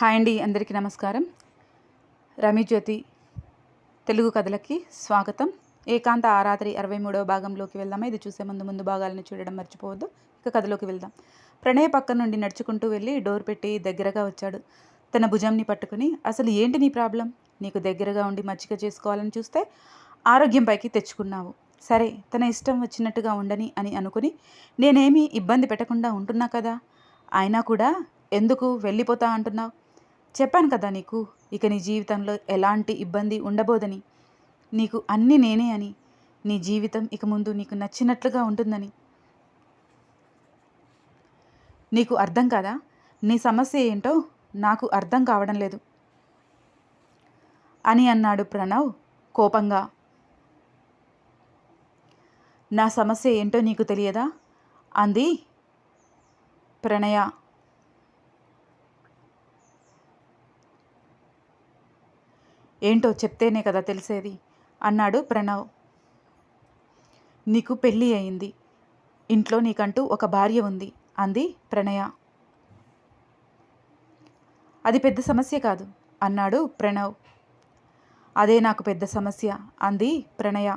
Hi అండి అందరికీ నమస్కారం. రమిజ్యోతి తెలుగు కథలకి స్వాగతం. ఏకాంత ఆరాత్రి అరవై మూడవ భాగంలోకి వెళ్దామా? ఇది చూసే ముందు ముందు భాగాలను చూడడం మర్చిపోవద్దు. ఇక కథలోకి వెళ్దాం. ప్రణయ పక్క నుండి నడుచుకుంటూ వెళ్ళి డోర్ పెట్టి దగ్గరగా వచ్చాడు. తన భుజంని పట్టుకుని అసలు ఏంటి నీ ప్రాబ్లం? నీకు దగ్గరగా ఉండి మచ్చిక చేసుకోవాలని చూస్తే ఆరోగ్యంపైకి తెచ్చుకున్నావు. సరే తన ఇష్టం వచ్చినట్టుగా ఉండని అని అనుకుని నేనేమీ ఇబ్బంది పెట్టకుండా ఉంటున్నా కదా? అయినా కూడా ఎందుకు వెళ్ళిపోతా అంటున్నావు? చెప్పాను కదా నీకు ఇక నీ జీవితంలో ఎలాంటి ఇబ్బంది ఉండబోదని. నీకు అన్నీ నేనే అని. నీ జీవితం ఇక ముందు నీకు నచ్చినట్లుగా ఉంటుందని. నీకు అర్థం కాదా? నీ సమస్య ఏంటో నాకు అర్థం కావడం లేదు. అని అన్నాడు ప్రణవ్ కోపంగా. నా సమస్య ఏంటో నీకు తెలియదా? అంది ప్రణయ. ఏంటో చెప్తేనే కదా తెలిసేది? అన్నాడు ప్రణవ్. నీకు పెళ్ళి అయింది. ఇంట్లో నీకంటూ ఒక భార్య ఉంది అంది ప్రణయ. అది పెద్ద సమస్య కాదు అన్నాడు ప్రణవ్. అదే నాకు పెద్ద సమస్య అంది ప్రణయ.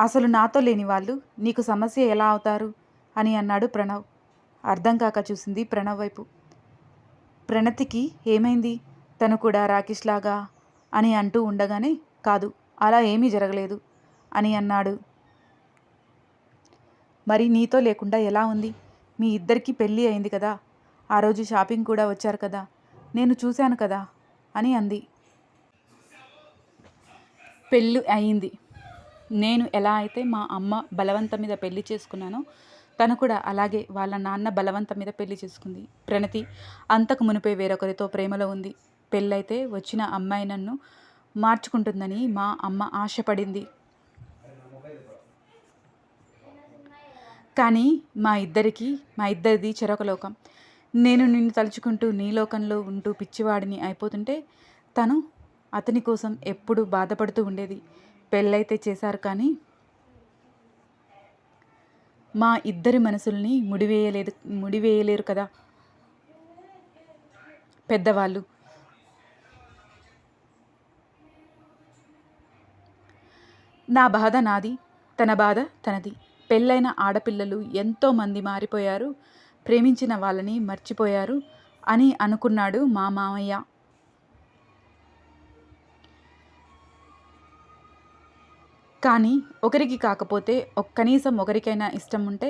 అసలు నాతో లేని వాళ్ళు నీకు సమస్య ఎలా అవుతారు? అని అన్నాడు ప్రణవ్. అర్థం కాక చూసింది ప్రణవ్ వైపు. ప్రణతికి ఏమైంది? తను కూడా రాకేష్ లాగా అని అంటూ ఉండగానే కాదు అలా ఏమీ జరగలేదు అని అన్నాడు. మరి నీతో లేకుండా ఎలా ఉంది? మీ ఇద్దరికీ పెళ్ళి అయింది కదా. ఆ రోజు షాపింగ్ కూడా వచ్చారు కదా. నేను చూశాను కదా అని అంది. పెళ్ళి అయింది. నేను ఎలా అయితే మా అమ్మ బలవంతం మీద పెళ్ళి చేసుకున్నానో తను కూడా అలాగే వాళ్ళ నాన్న బలవంతం మీద పెళ్ళి చేసుకుంది. ప్రణతి అంతకు మునిపే వేరొకరితో ప్రేమలో ఉంది. పెళ్ళైతే వచ్చిన అమ్మాయి నన్ను మార్చుకుంటుందని మా అమ్మ ఆశపడింది. కానీ మా ఇద్దరికి మా ఇద్దరిది చెరొక లోకం. నేను నిన్ను తలుచుకుంటూ నీ లోకంలో ఉంటూ పిచ్చివాడిని అయిపోతుంటే తను అతని కోసం ఎప్పుడు బాధపడుతూ ఉండేది. పెళ్ళైతే చేశారు కానీ మా ఇద్దరి మనసుల్ని ముడివేయలేదు ముడివేయలేరు కదా? పెద్దవాళ్ళు. నా బాధ నాది తన బాధ తనది. పెళ్ళైన ఆడపిల్లలు ఎంతోమంది మారిపోయారు ప్రేమించిన వాళ్ళని మర్చిపోయారు అని అనుకున్నాడు మా మామయ్య. కానీ ఒకరికి కాకపోతే కనీసం ఒకరికైనా ఇష్టం ఉంటే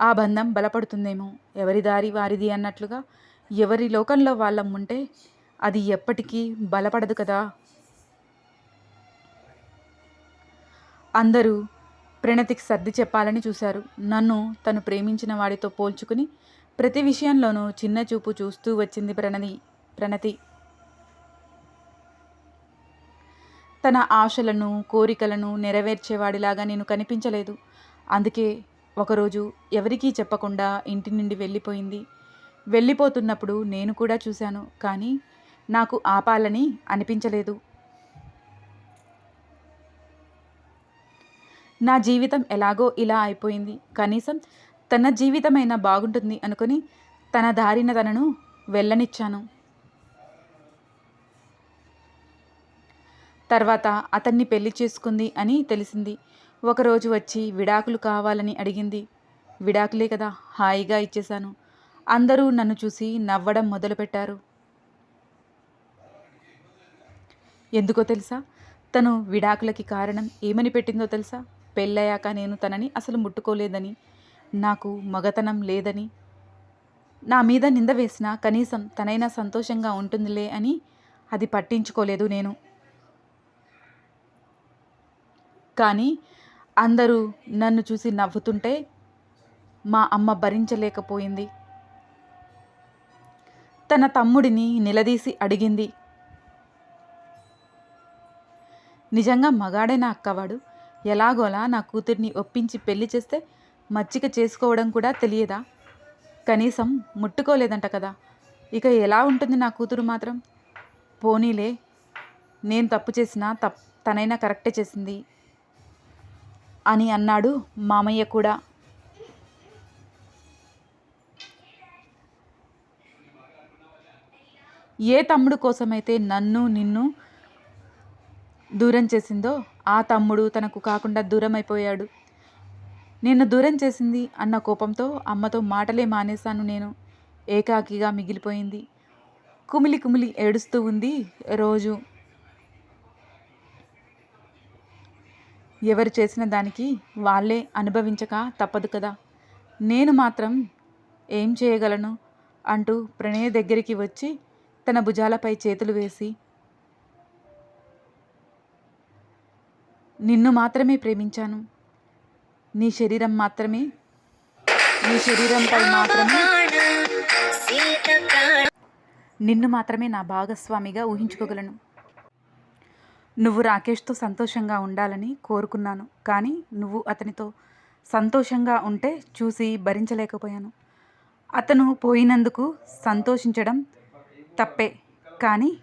ఆ బంధం బలపడుతుందేమో. ఎవరి దారి వారిది అన్నట్లుగా ఎవరి లోకంలో వాళ్ళం ఉంటే అది ఎప్పటికీ బలపడదు కదా. అందరూ ప్రణతికి సర్ది చెప్పాలని చూశారు. నన్ను తను ప్రేమించిన వాడితో పోల్చుకుని ప్రతి విషయంలోనూ చిన్న చూపు చూస్తూ వచ్చింది ప్రణతి ప్రణతి. తన ఆశలను కోరికలను నెరవేర్చేవాడిలాగా నేను కనిపించలేదు. అందుకే ఒకరోజు ఎవరికీ చెప్పకుండా ఇంటి నుండి వెళ్ళిపోయింది. వెళ్ళిపోతున్నప్పుడు నేను కూడా చూశాను కానీ నాకు ఆపాలని అనిపించలేదు. నా జీవితం ఎలాగో ఇలా అయిపోయింది. కనీసం తన జీవితమైనా బాగుంటుంది అనుకుని తన దారిన తనను వెళ్ళనిచ్చాను. తర్వాత అతన్ని పెళ్ళి చేసుకుంది అని తెలిసింది. ఒకరోజు వచ్చి విడాకులు కావాలని అడిగింది. విడాకులే కదా హాయిగా ఇచ్చేశాను. అందరూ నన్ను చూసి నవ్వడం మొదలుపెట్టారు. ఎందుకో తెలుసా? తను విడాకులకి కారణం ఏమని పెట్టిందో తెలుసా? పెళ్ళయ్యాక నేను తనని అసలు ముట్టుకోలేదని నాకు మగతనం లేదని నా మీద నింద వేసినా కనీసం తనైనా సంతోషంగా ఉంటుందిలే అని అది పట్టించుకోలేదు నేను. కానీ అందరూ నన్ను చూసి నవ్వుతుంటే మా అమ్మ భరించలేకపోయింది. తన తమ్ముడిని నిలదీసి అడిగింది. నిజంగా మగాడైన అక్కవాడు? ఎలాగోలా నా కూతుర్ని ఒప్పించి పెళ్ళి చేస్తే మచ్చిక చేసుకోవడం కూడా తెలియదా? కనీసం ముట్టుకోలేదంట కదా. ఇక ఎలా ఉంటుంది నా కూతురు మాత్రం? పోనీలే నేను తప్పు చేసినా తప్ తనైనా కరెక్టే చేసింది. అని అన్నాడు మామయ్య కూడా. ఏ తమ్ముడు కోసమైతే నన్ను నిన్ను దూరం చేసిందో ఆ తమ్ముడు తనకు కాకుండా దూరం అయిపోయాడు నిన్ను దూరం చేసింది అన్న కోపంతో అమ్మతో మాటలే మానేశాను నేను. ఏకాకిగా మిగిలిపోయింది. కుమిలి కుమిలి ఏడుస్తూ ఉంది రోజు. ఎవరు చేసిన దానికి వాళ్ళే అనుభవించక తప్పదు కదా. నేను మాత్రం ఏం చేయగలను అంటూ ప్రణయ దగ్గరికి వచ్చి తన భుజాలపై చేతులు వేసి నిన్ను మాత్రమే ప్రేమించాను. నీ శరీరం మాత్రమే. నీ శరీరంపై మాత్రమే. నిన్ను మాత్రమే నా భాగస్వామిగా ఊహించుకోగలను. నువ్వు రాకేష్తో సంతోషంగా ఉండాలని కోరుకున్నాను. కానీ నువ్వు అతనితో సంతోషంగా ఉంటే చూసి భరించలేకపోయాను. అతను పోయినందుకు సంతోషించడం తప్పే. కానీ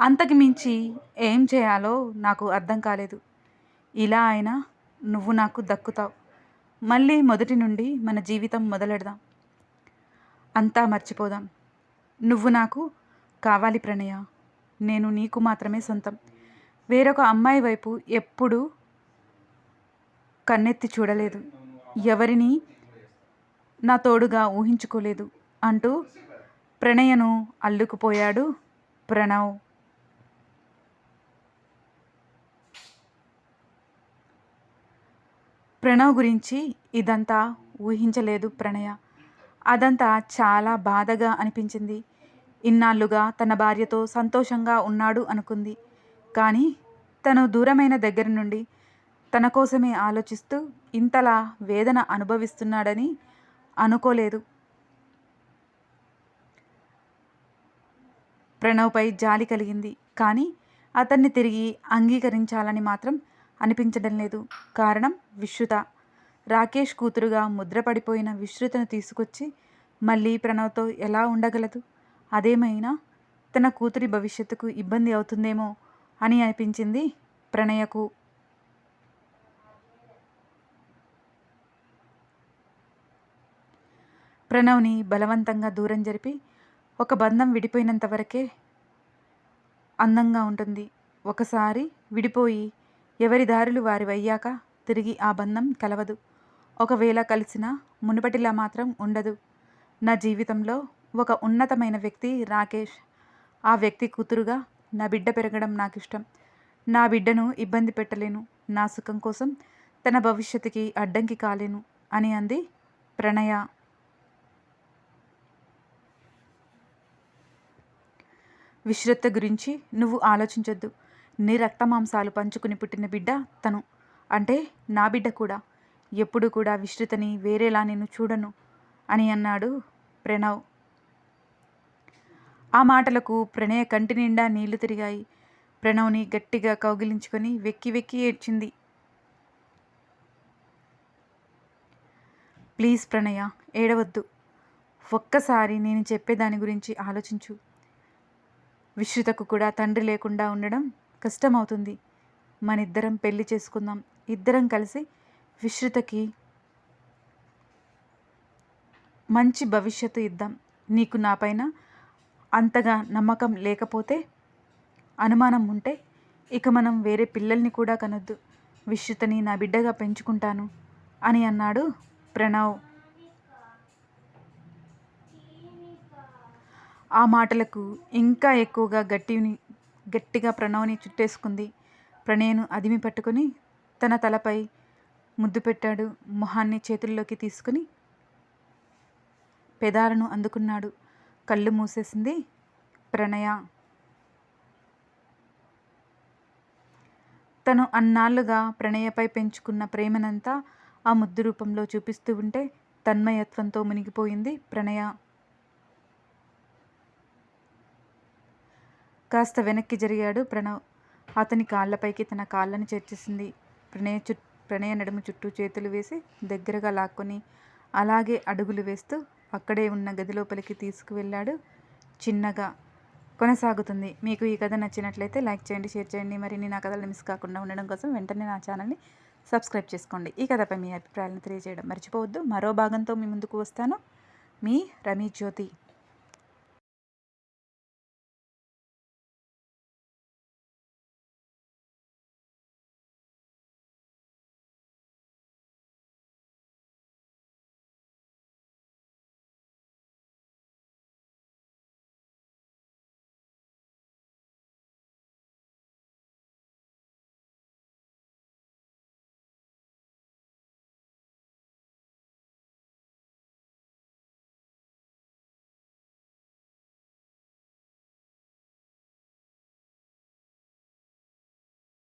అంతకు మించి ఏం చేయాలో నాకు అర్థం కాలేదు. ఇలా అయినా నువ్వు నాకు దక్కుతావు. మళ్ళీ మొదటి నుండి మన జీవితం మొదలెడదాం. అంతా మర్చిపోదాం. నువ్వు నాకు కావాలి ప్రణయ. నేను నీకు మాత్రమే సొంతం. వేరొక అమ్మాయి వైపు ఎప్పుడూ కన్నెత్తి చూడలేదు. ఎవరిని నా తోడుగా ఊహించుకోలేదు అంటూ ప్రణయను అల్లుకుపోయాడు ప్రణవ్. ప్రణవ్ గురించి ఇదంతా ఊహించలేదు ప్రణయ. అదంతా చాలా బాధగా అనిపించింది. ఇన్నాళ్ళుగా తన భార్యతో సంతోషంగా ఉన్నాడు అనుకుంది. కానీ తను దూరమైన దగ్గర నుండి తన కోసమే ఆలోచిస్తూ ఇంతలా వేదన అనుభవిస్తున్నాడని అనుకోలేదు. ప్రణవ్పై జాలి కలిగింది. కానీ అతన్ని తిరిగి అంగీకరించాలని మాత్రం అనిపించడం లేదు. కారణం విశ్రుత. రాకేష్ కూతురుగా ముద్రపడిపోయిన విశ్రుతను తీసుకొచ్చి మళ్ళీ ప్రణవ్తో ఎలా ఉండగలదు? అదేమైనా తన కూతురి భవిష్యత్తుకు ఇబ్బంది అవుతుందేమో అని అనిపించింది ప్రణయకు. ప్రణవ్ని బలవంతంగా దూరం జరిపి ఒక బంధం విడిపోయినంత వరకే అందంగా ఉంటుంది. ఒకసారి విడిపోయి ఎవరి దారులు వారి వయ్యాక తిరిగి ఆ బంధం కలవదు. ఒకవేళ కలిసినా మునుపటిలా మాత్రం ఉండదు. నా జీవితంలో ఒక ఉన్నతమైన వ్యక్తి రాకేష్. ఆ వ్యక్తి కూతురుగా నా బిడ్డ పెరగడం నాకు ఇష్టం నా బిడ్డను ఇబ్బంది పెట్టలేను. నా సుఖం కోసం తన భవిష్యత్తుకి అడ్డంకి కాలేను అని అంది ప్రణయ. విశ్రత్త గురించి నువ్వు ఆలోచించొద్దు. నీ రక్తమాంసాలు పంచుకుని పుట్టిన బిడ్డ తను. అంటే నా బిడ్డ కూడా. ఎప్పుడు కూడా విశ్రుతని వేరేలా నేను చూడను అని అన్నాడు ప్రణవ్. ఆ మాటలకు ప్రణయ కంటి నిండా నీళ్ళు తిరిగాయి. ప్రణవ్ని గట్టిగా కౌగిలించుకొని వెక్కి వెక్కి ఏడ్చింది. ప్లీజ్ ప్రణయ ఏడవద్దు. ఒక్కసారి నేను చెప్పేదాని గురించి ఆలోచించు. విశ్రుతకు కూడా తండ్రి లేకుండా ఉండడం కష్టమవుతుంది. మన ఇద్దరం పెళ్ళి చేసుకుందాం. ఇద్దరం కలిసి విశ్రుతకి మంచి భవిష్యత్తు ఇద్దాం. నీకు నాపైన అంతగా నమ్మకం లేకపోతే అనుమానం ఉంటే ఇక మనం వేరే పిల్లల్ని కూడా కనొద్దు. విశ్రుతని నా బిడ్డగా పెంచుకుంటాను అని అన్నాడు ప్రణవ్. ఆ మాటలకు ఇంకా ఎక్కువగా గట్టిని గట్టిగా ప్రణవ్ని చుట్టేసుకుంది. ప్రణయను అదిమి పట్టుకొని తన తలపై ముద్దు పెట్టాడు. మొహాన్ని చేతుల్లోకి తీసుకుని పెదాలను అందుకున్నాడు. కళ్ళు మూసేసింది ప్రణయ. తను అన్నాళ్ళుగా ప్రణయపై పెంచుకున్న ప్రేమనంతా ఆ ముద్దు రూపంలో చూపిస్తూ ఉంటే తన్మయత్వంతో మునిగిపోయింది ప్రణయ. కాస్త వెనక్కి జరిగాడు ప్రణవ్. అతని కాళ్ళపైకి తన కాళ్ళని చేర్చేసింది. ప్రణయ చు ప్రణయ నడుము చుట్టూ చేతులు వేసి దగ్గరగా లాక్కొని అలాగే అడుగులు వేస్తూ అక్కడే ఉన్న గది లోపలికి తీసుకువెళ్ళాడు. చిన్నగా కొనసాగుతుంది. మీకు ఈ కథ నచ్చినట్లయితే లైక్ చేయండి షేర్ చేయండి. మరిన్ని నా కథలు మిస్ కాకుండా ఉండడం కోసం వెంటనే నా ఛానల్ని సబ్స్క్రైబ్ చేసుకోండి. ఈ కథపై మీ అభిప్రాయాలను తెలియజేయడం మర్చిపోవద్దు. మరో భాగంతో మీ ముందుకు వస్తాను. మీ రమీ జ్యోతి.